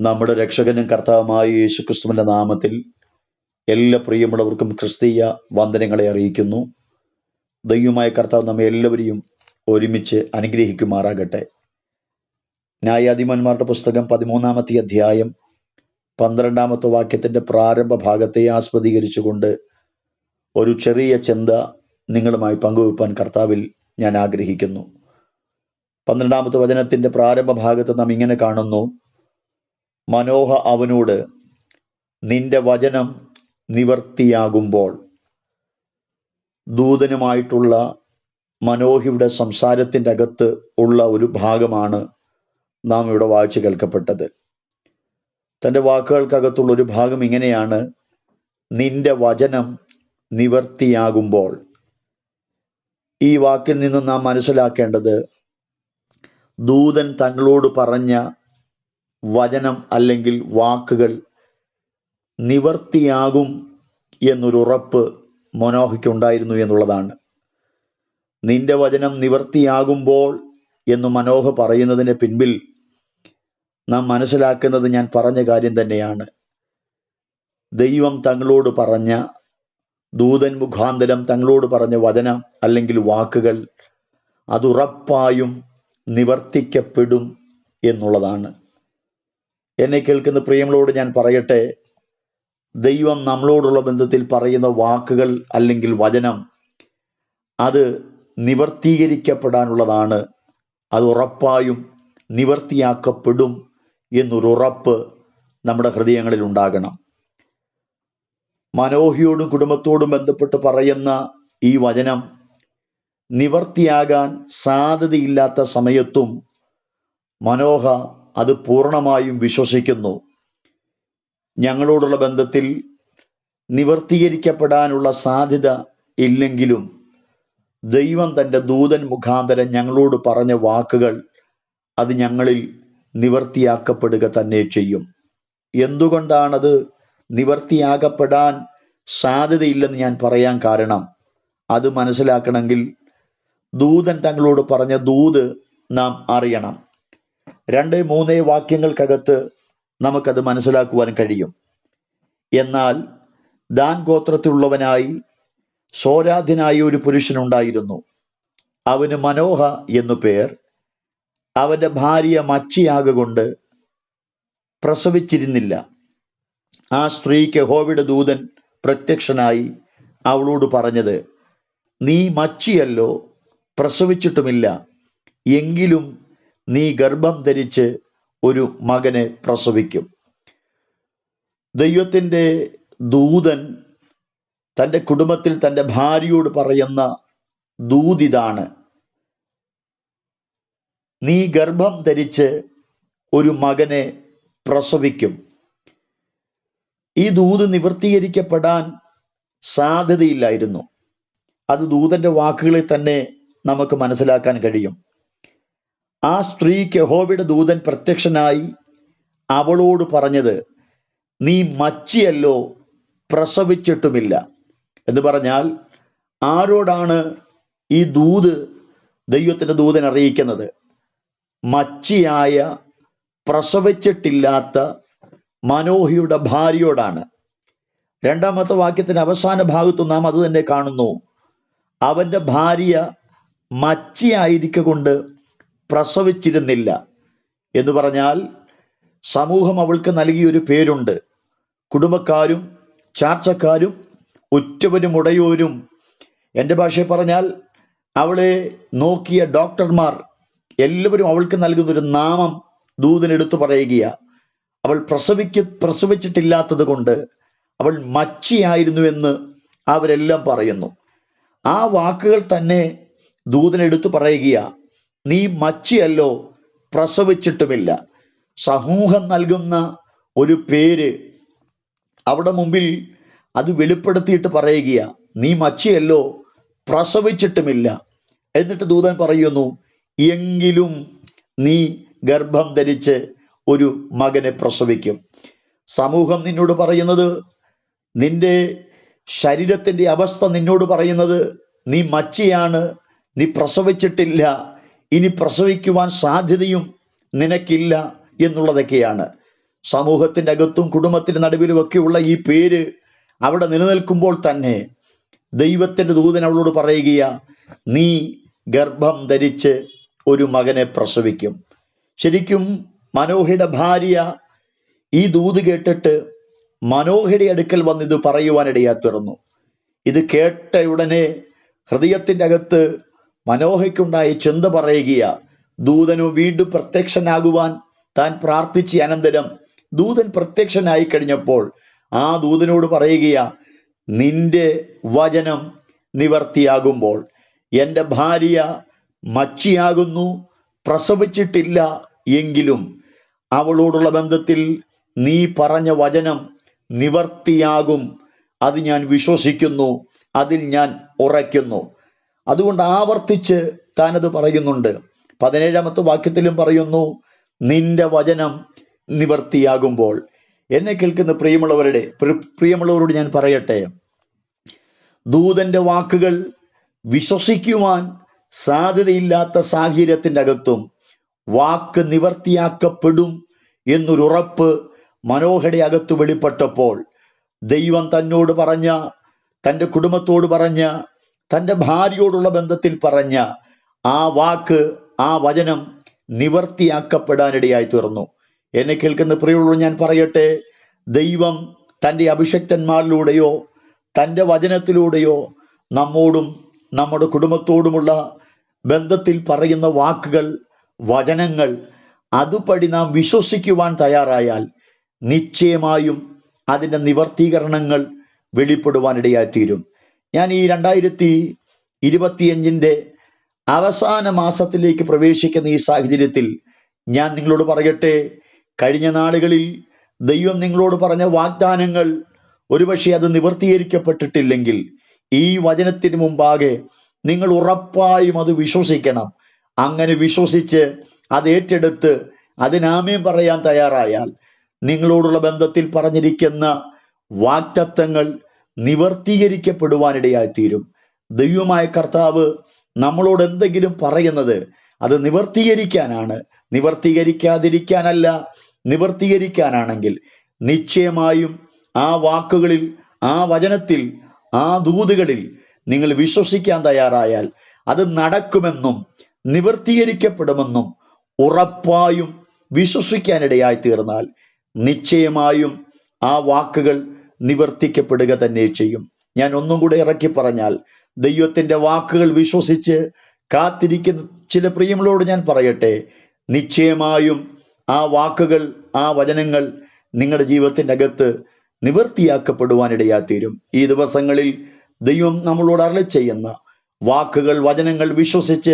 നമ്മുടെ രക്ഷകനും കർത്താവുമായ യേശുക്രിസ്തുവിന്റെ നാമത്തിൽ എല്ലാ പ്രിയമുള്ളവർക്കും ക്രിസ്തീയ വന്ദനങ്ങളെ അറിയിക്കുന്നു. ദൈവമായ കർത്താവ് നമ്മെ എല്ലാവരെയും ഒരുമിച്ച് അനുഗ്രഹിക്കുമാറാകട്ടെ. ന്യായാധിപന്മാരുടെ പുസ്തകം പതിമൂന്നാമത്തെ അധ്യായം പന്ത്രണ്ടാമത്തെ വാക്യത്തിന്റെ പ്രാരംഭ ഭാഗത്തെ ആസ്പദീകരിച്ചുകൊണ്ട് ഒരു ചെറിയ ചിന്ത നിങ്ങളുമായി പങ്കുവെപ്പാൻ കർത്താവിൽ ഞാൻ ആഗ്രഹിക്കുന്നു. പന്ത്രണ്ടാമത്തെ വചനത്തിന്റെ പ്രാരംഭ ഭാഗത്ത് നാം ഇങ്ങനെ കാണുന്നു. മനോഹ അവനോട് നിന്റെ വചനം നിവർത്തിയാകുമ്പോൾ ദൂതനുമായിട്ടുള്ള മനോഹിയുടെ സംസാരത്തിന്റെ അകത്ത് ഉള്ള ഒരു ഭാഗമാണ് നാം ഇവിടെ വായിച്ചു കേൾക്കപ്പെട്ടത്. തന്റെ വാക്കുകൾക്കകത്തുള്ള ഒരു ഭാഗം ഇങ്ങനെയാണ് നിന്റെ വചനം നിവർത്തിയാകുമ്പോൾ. ഈ വാക്കിൽ നിന്ന് നാം മനസ്സിലാക്കേണ്ടത് ദൂതൻ തങ്ങളോട് പറഞ്ഞ വചനം അല്ലെങ്കിൽ വാക്കുകൾ നിവർത്തിയാകും എന്നൊരു ഉറപ്പ് മനോഹയ്ക്കുണ്ടായിരുന്നു എന്നുള്ളതാണ്. നിന്റെ വചനം നിവർത്തിയാകുമ്പോൾ എന്ന് മനോഹ പറയുന്നതിന് പിൻപിൽ നാം മനസ്സിലാക്കുന്നത് ഞാൻ പറഞ്ഞ കാര്യം തന്നെയാണ്. ദൈവം തങ്ങളോട് പറഞ്ഞ ദൂതൻ മുഖാന്തരം തങ്ങളോട് പറഞ്ഞ വചനം അല്ലെങ്കിൽ വാക്കുകൾ അതുറപ്പായും നിവർത്തിക്കപ്പെടും എന്നുള്ളതാണ്. എന്നെ കേൾക്കുന്ന പ്രിയങ്ങളോട് ഞാൻ പറയട്ടെ. ദൈവം നമ്മളോടുള്ള ബന്ധത്തിൽ പറയുന്ന വാക്കുകൾ അല്ലെങ്കിൽ വചനം അത് നിവർത്തീകരിക്കപ്പെടാനുള്ളതാണ്. അത് ഉറപ്പായും നിവർത്തിയാക്കപ്പെടും എന്നൊരു ഉറപ്പ് നമ്മുടെ ഹൃദയങ്ങളിൽ ഉണ്ടാകണം. മനോഹിയോടും കുടുംബത്തോടും ബന്ധപ്പെട്ട് പറയുന്ന ഈ വചനം നിവർത്തിയാകാൻ സാധ്യതയില്ലാത്ത സമയത്തും മനോഹ അത് പൂർണമായും വിശ്വസിക്കുന്നു. ഞങ്ങളോടുള്ള ബന്ധത്തിൽ നിവർത്തീകരിക്കപ്പെടാനുള്ള സാധ്യത ഇല്ലെങ്കിലും ദൈവം തന്റെ ദൂതൻ മുഖാന്തരം ഞങ്ങളോട് പറഞ്ഞ വാക്കുകൾ അത് ഞങ്ങളിൽ നിവർത്തിയാക്കപ്പെടുക തന്നെ ചെയ്യും. എന്തുകൊണ്ടാണത് നിവർത്തിയാകപ്പെടാൻ സാധ്യതയില്ലെന്ന് ഞാൻ പറയാൻ കാരണം അത് മനസ്സിലാക്കണമെങ്കിൽ ദൂതൻ തങ്ങളോട് പറഞ്ഞ ദൂത് നാം അറിയണം. രണ്ട് മൂന്ന് വാക്യങ്ങൾക്കകത്ത് നമുക്കത് മനസ്സിലാക്കുവാൻ കഴിയും. എന്നാൽ ദാൻ ഗോത്രത്തിലുള്ളവനായി സോരാധ്യനായ ഒരു പുരുഷനുണ്ടായിരുന്നു. അവന് മനോഹ എന്നു പേർ. അവന്റെ ഭാര്യ മച്ചിയാകൊണ്ട് പ്രസവിച്ചിരുന്നില്ല. ആ സ്ത്രീക്ക് ഹോവിഡ് ദൂതൻ പ്രത്യക്ഷനായി അവളോട് പറഞ്ഞത് നീ മച്ചിയല്ലോ പ്രസവിച്ചിട്ടുമില്ല. എങ്കിലും നീ ഗർഭം ധരിച്ച് ഒരു മകനെ പ്രസവിക്കും. ദൈവത്തിന്റെ ദൂതൻ തന്റെ കുടുംബത്തിൽ തന്റെ ഭാര്യയോട് പറയുന്ന ദൂതിതാണ്. നീ ഗർഭം ധരിച്ച് ഒരു മകനെ പ്രസവിക്കും. ഈ ദൂത് നിവർത്തീകരിക്കപ്പെടാൻ സാധ്യതയില്ലായിരുന്നു. അത് ദൂതന്റെ വാക്കുകളിൽ തന്നെ നമുക്ക് മനസ്സിലാക്കാൻ കഴിയും. ആ സ്ത്രീക്ക് യഹോവയുടെ ദൂതൻ പ്രത്യക്ഷനായി അവളോട് പറഞ്ഞത് നീ മച്ചിയല്ലോ പ്രസവിച്ചിട്ടുമില്ല. എന്ന് പറഞ്ഞാൽ ആരോടാണ് ഈ ദൂത് ദൈവത്തിന്റെ ദൂതൻ അറിയിക്കുന്നത്? മച്ചിയായ പ്രസവിച്ചിട്ടില്ലാത്ത മനോഹിയുടെ ഭാര്യയോടാണ്. രണ്ടാമത്തെ വാക്യത്തിന്റെ അവസാന ഭാഗത്തു നാം അത് തന്നെ കാണുന്നു. അവന്റെ ഭാര്യ മച്ചിയായിരിക്കൊണ്ട് പ്രസവിച്ചിരുന്നില്ല. എന്ന് പറഞ്ഞാൽ സമൂഹം അവൾക്ക് നൽകിയൊരു പേരുണ്ട്. കുടുംബക്കാരും ചാർച്ചക്കാരും ഉറ്റവരും ഉടയോരും. എന്റെ ഭാഷയിൽ പറഞ്ഞാൽ അവളെ നോക്കിയ ഡോക്ടർമാർ എല്ലാവരും അവൾക്ക് നൽകുന്നൊരു നാമം ദൂതനെടുത്തു പറയുകയാണ് അവൾ പ്രസവിക്ക പ്രസവിച്ചിട്ടില്ലാത്തത് കൊണ്ട് അവൾ മച്ചിയായിരുന്നു എന്ന് അവരെല്ലാം പറയുന്നു. ആ വാക്കുകൾ തന്നെ ദൂതനെടുത്തു പറയുകയാ. നീ മച്ചിയല്ലോ പ്രസവിച്ചിട്ടുമില്ല. സമൂഹം നൽകുന്ന ഒരു പേര് അവിടെ മുമ്പിൽ അത് വെളിപ്പെടുത്തിയിട്ട് പറയുകയാ നീ മച്ചിയല്ലോ പ്രസവിച്ചിട്ടുമില്ല. എന്നിട്ട് ദൂതൻ പറയുന്നു എങ്കിലും നീ ഗർഭം ധരിച്ച് ഒരു മകനെ പ്രസവിക്കും. സമൂഹം നിന്നോട് പറയുന്നത് നിന്റെ ശരീരത്തിന്റെ അവസ്ഥ നിന്നോട് പറയുന്നത് നീ മച്ചിയാണ് നീ പ്രസവിച്ചിട്ടില്ല ഇനി പ്രസവിക്കുവാൻ സാധ്യതയും നിനക്കില്ല എന്നുള്ളതൊക്കെയാണ്. സമൂഹത്തിന്റെ അകത്തും കുടുംബത്തിന്റെ നടുവിലുമൊക്കെയുള്ള ഈ പേര് അവിടെ നിലനിൽക്കുമ്പോൾ തന്നെ ദൈവത്തിന്റെ ദൂതൻ അവളോട് പറയുകയാ നീ ഗർഭം ധരിച്ച് ഒരു മകനെ പ്രസവിക്കും. ശരിക്കും മനോഹയുടെ ഭാര്യ ഈ ദൂത് കേട്ടിട്ട് മനോഹയുടെ അടുക്കൽ വന്ന് ഇത് ഇത് കേട്ട ഉടനെ ഹൃദയത്തിന്റെ അകത്ത് മനോഹയ്ക്കുണ്ടായ ചിന്ത പറയുകയ ദൂതനു വീണ്ടും പ്രത്യക്ഷനാകുവാൻ താൻ പ്രാർത്ഥിച്ച അനന്തരം ദൂതൻ പ്രത്യക്ഷനായി കഴിഞ്ഞപ്പോൾ ആ ദൂതനോട് പറയുകയ നിന്റെ വചനം നിവർത്തിയാകുമ്പോൾ എന്റെ ഭാര്യ മച്ചിയാകുന്നു പ്രസവിച്ചിട്ടില്ല എങ്കിലും അവളോടുള്ള ബന്ധത്തിൽ നീ പറഞ്ഞ വചനം നിവർത്തിയാകും. അത് ഞാൻ വിശ്വസിക്കുന്നു അതിൽ ഞാൻ ഉറയ്ക്കുന്നു. അതുകൊണ്ട് ആവർത്തിച്ച് താനത് പറയുന്നുണ്ട്. പതിനേഴാമത്തെ വാക്യത്തിലും പറയുന്നു നിന്റെ വചനം നിവർത്തിയാകുമ്പോൾ. എന്നെ കേൾക്കുന്ന പ്രിയമുള്ളവരുടെ പ്രിയമുള്ളവരോട് ഞാൻ പറയട്ടെ. ദൂതന്റെ വാക്കുകൾ വിശ്വസിക്കുവാൻ സാധ്യതയില്ലാത്ത സാഹചര്യത്തിന്റെ അകത്തും വാക്ക് നിവർത്തിയാക്കപ്പെടും എന്നൊരുറപ്പ് മനോഹരയുടെ അകത്ത് വെളിപ്പെട്ടപ്പോൾ ദൈവം തന്നോട് പറഞ്ഞ തന്റെ കുടുംബത്തോട് പറഞ്ഞ തന്റെ ഭാര്യയോടുള്ള ബന്ധത്തിൽ പറഞ്ഞ ആ വാക്ക് ആ വചനം നിവർത്തിയാക്കപ്പെടാനിടയായി തീർന്നു എന്നെ കേൾക്കുന്ന പ്രിയമുള്ള ഞാൻ പറയട്ടെ ദൈവം തന്റെ അഭിഷക്തന്മാരിലൂടെയോ തന്റെ വചനത്തിലൂടെയോ നമ്മോടും നമ്മുടെ കുടുംബത്തോടുമുള്ള ബന്ധത്തിൽ പറയുന്ന വാക്കുകൾ വചനങ്ങൾ അതുപടി നാം വിശ്വസിക്കുവാൻ തയ്യാറായാൽ നിശ്ചയമായും അതിന്റെ നിവർത്തീകരണങ്ങൾ വെളിപ്പെടുവാനിടയായിത്തീരും. ഞാൻ ഈ രണ്ടായിരത്തി ഇരുപത്തിയഞ്ചിന്റെ അവസാന മാസത്തിലേക്ക് പ്രവേശിക്കുന്ന ഈ സാഹചര്യത്തിൽ ഞാൻ നിങ്ങളോട് പറയട്ടെ കഴിഞ്ഞ നാളുകളിൽ ദൈവം നിങ്ങളോട് പറഞ്ഞ വാഗ്ദാനങ്ങൾ ഒരുപക്ഷെ അത് നിവർത്തീകരിക്കപ്പെട്ടിട്ടില്ലെങ്കിൽ ഈ വചനത്തിന് മുമ്പാകെ നിങ്ങൾ ഉറപ്പായും അത് വിശ്വസിക്കണം. അങ്ങനെ വിശ്വസിച്ച് അത് ഏറ്റെടുത്ത് അതിനാമയം പറയാൻ തയ്യാറായാൽ നിങ്ങളോടുള്ള ബന്ധത്തിൽ പറഞ്ഞിരിക്കുന്ന വാക്തത്വങ്ങൾ നിവർത്തീകരിക്കപ്പെടുവാനിടയായിത്തീരും. ദൈവമായ കർത്താവ് നമ്മളോട് എന്തെങ്കിലും പറയുന്നത് അത് നിവർത്തീകരിക്കാനാണ്. നിവർത്തീകരിക്കാതിരിക്കാനല്ല നിവർത്തീകരിക്കാനാണെങ്കിൽ നിശ്ചയമായും ആ വാക്കുകളിൽ ആ വചനത്തിൽ ആ ദൂതുകളിൽ നിങ്ങൾ വിശ്വസിക്കാൻ തയ്യാറായാൽ അത് നടക്കുമെന്നും നിവർത്തീകരിക്കപ്പെടുമെന്നും ഉറപ്പായും വിശ്വസിക്കാനിടയായി തീർന്നാൽ നിശ്ചയമായും ആ വാക്കുകൾ നിവർത്തിക്കപ്പെടുക തന്നെ ചെയ്യും. ഞാൻ ഒന്നും കൂടെ ഇറക്കി പറഞ്ഞാൽ ദൈവത്തിന്റെ വാക്കുകൾ വിശ്വസിച്ച് കാത്തിരിക്കുന്ന ചില പ്രിയങ്ങളോട് ഞാൻ പറയട്ടെ. നിശ്ചയമായും ആ വാക്കുകൾ ആ വചനങ്ങൾ നിങ്ങളുടെ ജീവിതത്തിന്റെ അകത്ത് നിവർത്തിയാക്കപ്പെടുവാനിടയാത്തീരും ഈ ദിവസങ്ങളിൽ ദൈവം നമ്മളോട് അരളി ചെയ്യുന്ന വാക്കുകൾ വചനങ്ങൾ വിശ്വസിച്ച്